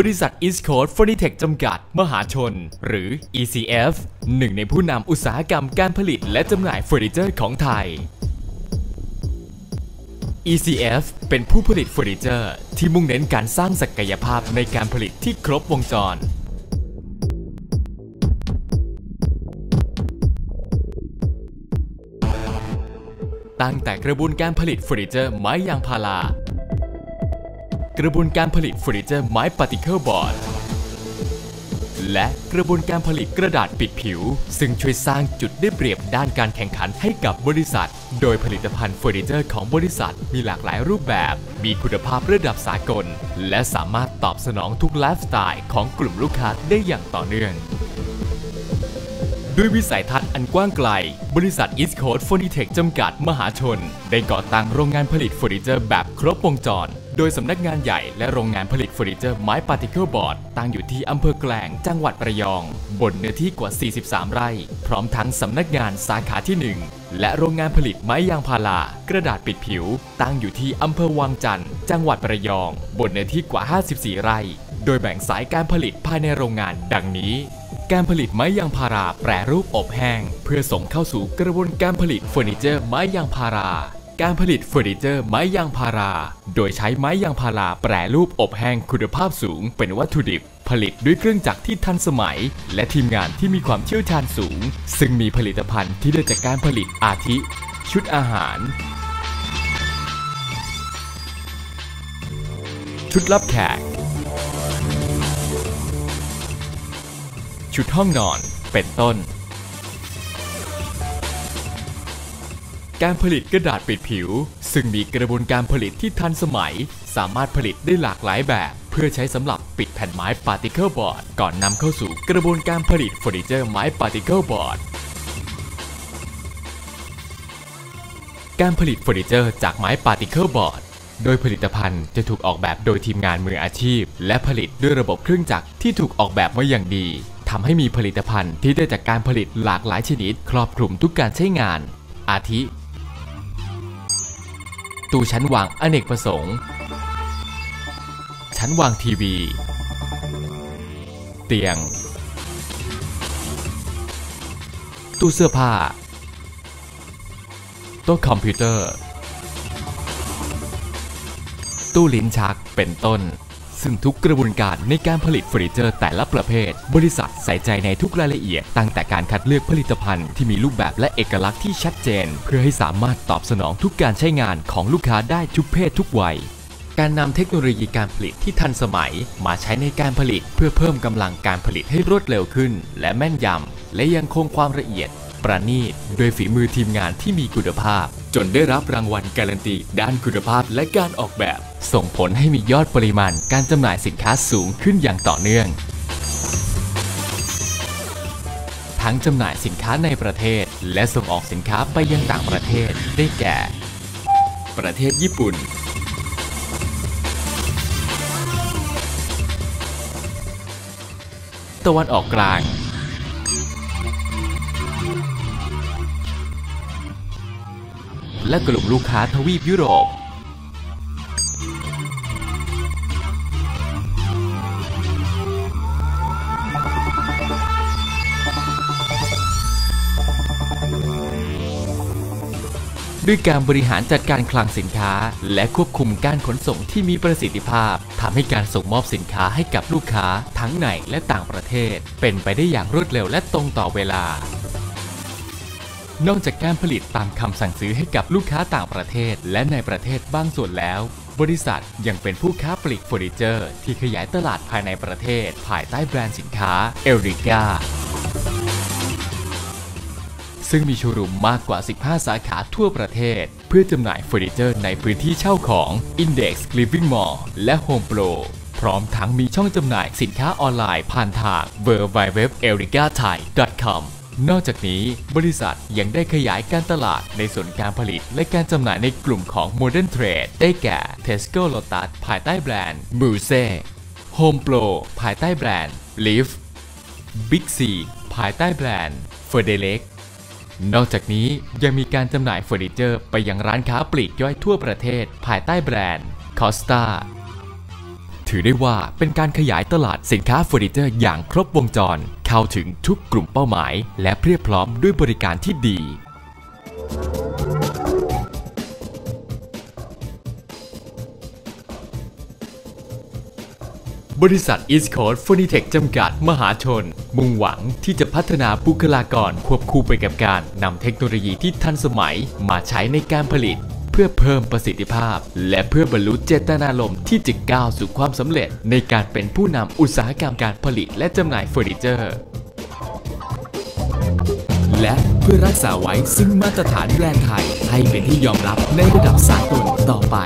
บริษัท East Coast Furnitech จำกัด มหาชน หรือ ECF หนึ่งในผู้นำอุตสาหกรรมการผลิตและจำหน่ายเฟอร์นิเจอร์ของไทย ECF เป็นผู้ผลิตเฟอร์นิเจอร์ที่มุ่งเน้นการสร้างศักยภาพในการผลิตที่ครบวงจร ตั้งแต่กระบวนการผลิตเฟอร์นิเจอร์ไม้ยางพารา กระบวนการผลิตเฟอร์นิเจอร์ไม้ปาร์ติเคิลบอร์ดและกระบวนการผลิตกระดาษปิดผิว ซึ่งช่วยสร้างจุดได้เปรียบด้านการแข่งขันให้กับบริษัท โดยผลิตภัณฑ์เฟอร์นิเจอร์ของบริษัทมีหลากหลายรูปแบบ มีคุณภาพระดับสากล และสามารถตอบสนองทุกไลฟ์สไตล์ของกลุ่มลูกค้าได้อย่างต่อเนื่อง ด้วยวิสัยทัศน์อันกว้างไกล บริษัท East Coast Furnitech จำกัดมหาชน ได้ก่อตั้งโรงงานผลิตเฟอร์นิเจอร์แบบครบวงจร โดยสำนักงานใหญ่และโรงงานผลิตเฟอร์นิเจอร์ไม้ปาร์ติเคิลบอร์ดตั้งอยู่ที่อำเภอแกลงจังหวัดระยอง บนเนื้อที่กว่า 43 ไร่ พร้อมทั้งสำนักงานสาขาที่ 1 และโรงงานผลิตไม้ยางพารา กระดาษปิดผิว ตั้งอยู่ที่อำเภอวังจันทร์ จังหวัดระยอง บนเนื้อที่กว่า 54 ไร่ โดยแบ่งสายการผลิตภายในโรงงานดังนี้การผลิตไม้ยางพาราแปรรูปอบแห้ง เพื่อส่งเข้าสู่กระบวนการผลิตเฟอร์นิเจอร์ไม้ยางพารา การผลิตเฟอร์นิเจอร์ไม้ยางพารา โดยใช้ไม้ยางพาราแปรรูปอบแห้งคุณภาพสูงเป็นวัตถุดิบ ผลิตด้วยเครื่องจักรที่ทันสมัย และทีมงานที่มีความเชี่ยวชาญสูง ซึ่งมีผลิตภัณฑ์ที่ได้จากการผลิตอาทิ ชุดอาหาร ชุดรับแขก ชุดห้องนอนเป็นต้น การผลิตกระดาษปิดผิว ซึ่งมีกระบวนการผลิตที่ทันสมัย สามารถผลิตได้หลากหลายแบบ เพื่อใช้สำหรับปิดแผ่นไม้ปาร์ติเคิลบอร์ดก่อนนำเข้าสู่กระบวนการผลิตเฟอร์นิเจอร์ไม้ปาร์ติเคิลบอร์ดการผลิตเฟอร์นิเจอร์จากไม้ปาร์ติเคิลบอร์ดโดยผลิตภัณฑ์จะถูกออกแบบโดยทีมงานมืออาชีพ และผลิตด้วยระบบเครื่องจักรที่ถูกออกแบบมาอย่างดีทำให้มีผลิตภัณฑ์ที่ได้จากการผลิตหลากหลายชนิด ครอบคลุมทุกการใช้งาน อาทิ ตู้ชั้นวางอเนกประสงค์ ชั้นวางทีวี เตียง ตู้เสื้อผ้าโต๊ะคอมพิวเตอร์ ตู้ลิ้นชักเป็นต้น ซึ่งทุกกระบวนการในการผลิตเฟอร์นิเจอร์แต่ละประเภท บริษัทใส่ใจในทุกรายละเอียด ตั้งแต่การคัดเลือกผลิตภัณฑ์ที่มีรูปแบบและเอกลักษณ์ที่ชัดเจน เพื่อให้สามารถตอบสนองทุกการใช้งานของลูกค้าได้ทุกเพศทุกวัยการนำเทคโนโลยีการผลิตที่ทันสมัย มาใช้ในการผลิตเพื่อเพิ่มกำลังการผลิตให้รวดเร็วขึ้น และแม่นยำและยังคงความละเอียด ประณีตโดยฝีมือทีมงานที่มีคุณภาพ จนได้รับรางวัลการันตีด้านคุณภาพและการออกแบบ ส่งผลให้มียอดปริมาณการจำหน่ายสินค้าสูงขึ้นอย่างต่อเนื่อง ทั้งจำหน่ายสินค้าในประเทศ และส่งออกสินค้าไปยังต่างประเทศได้แก่ ประเทศญี่ปุ่น ตะวันออกกลาง และกลุ่มลูกค้าทวีปยุโรป ด้วยการบริหารจัดการคลังสินค้า และควบคุมการขนส่งที่มีประสิทธิภาพทำให้การส่งมอบสินค้าให้กับลูกค้าทั้งในและต่างประเทศ เป็นไปได้อย่างรวดเร็วและตรงต่อเวลานอกจากการผลิตตามคำสั่งซื้อให้กับลูกค้าต่างประเทศ และในประเทศบ้างส่วนแล้ว บริษัทยังเป็นผู้ค้าปลีกเฟอร์นิเจอร์ ที่ขยายตลาดภายในประเทศ ภายใต้แบรนด์สินค้าเอริกา ซึ่งมีโชว์รูมมากกว่า 15 สาขาทั่วประเทศ เพื่อจำหน่ายเฟอร์นิเจอร์ในพื้นที่เช่าของ Index Living Mall และ Home Pro พร้อมทั้งมีช่องจำหน่ายสินค้าออนไลน์ผ่านทาง w w w e r i c a t h a i c o m นอกจากนี้บริษัทยังได้ขยายการตลาดในส่วนการผลิต และการจำหน่ายในกลุ่มของ Modern Trade ได้แก่ Tesco Lotus ภายใต้แบรนด์ m u s e Home Pro ภายใต้แบรนด์ Live Big C ภายใต้แบรนด์ f e r d e l e x นอกจากนี้ยังมีการจำหน่ายเฟอร์นิเจอร์ไปยังร้านค้าปลีกย่อยทั่วประเทศ ภายใต้แบรนด์ Costa ถืถือได้ว่าเป็นการขยายตลาดสินค้าเฟอร์นิเจอร์อย่างครบวงจร เข้าถึงทุกกลุ่มเป้าหมาย และเพียบพร้อมด้วยบริการที่ดี บริษัท East Coast Furnitech จำกัดมหาชน มุ่งหวังที่จะพัฒนาบุคลากรควบคู่ไปกับการนำเทคโนโลยีที่ทันสมัยมาใช้ในการผลิต เพื่อเพิ่มประสิทธิภาพ และเพื่อบรรลุเจตนารมณ์ที่จะก้าวสู่ความสำเร็จ ในการเป็นผู้นำอุตสาหกรรมการผลิตและจำหน่ายเฟอร์นิเจอร์ และเพื่อรักษาไว้ซึ่งมาตรฐานแบรนด์ไทยให้เป็นที่ยอมรับในระดับสากลต่อไป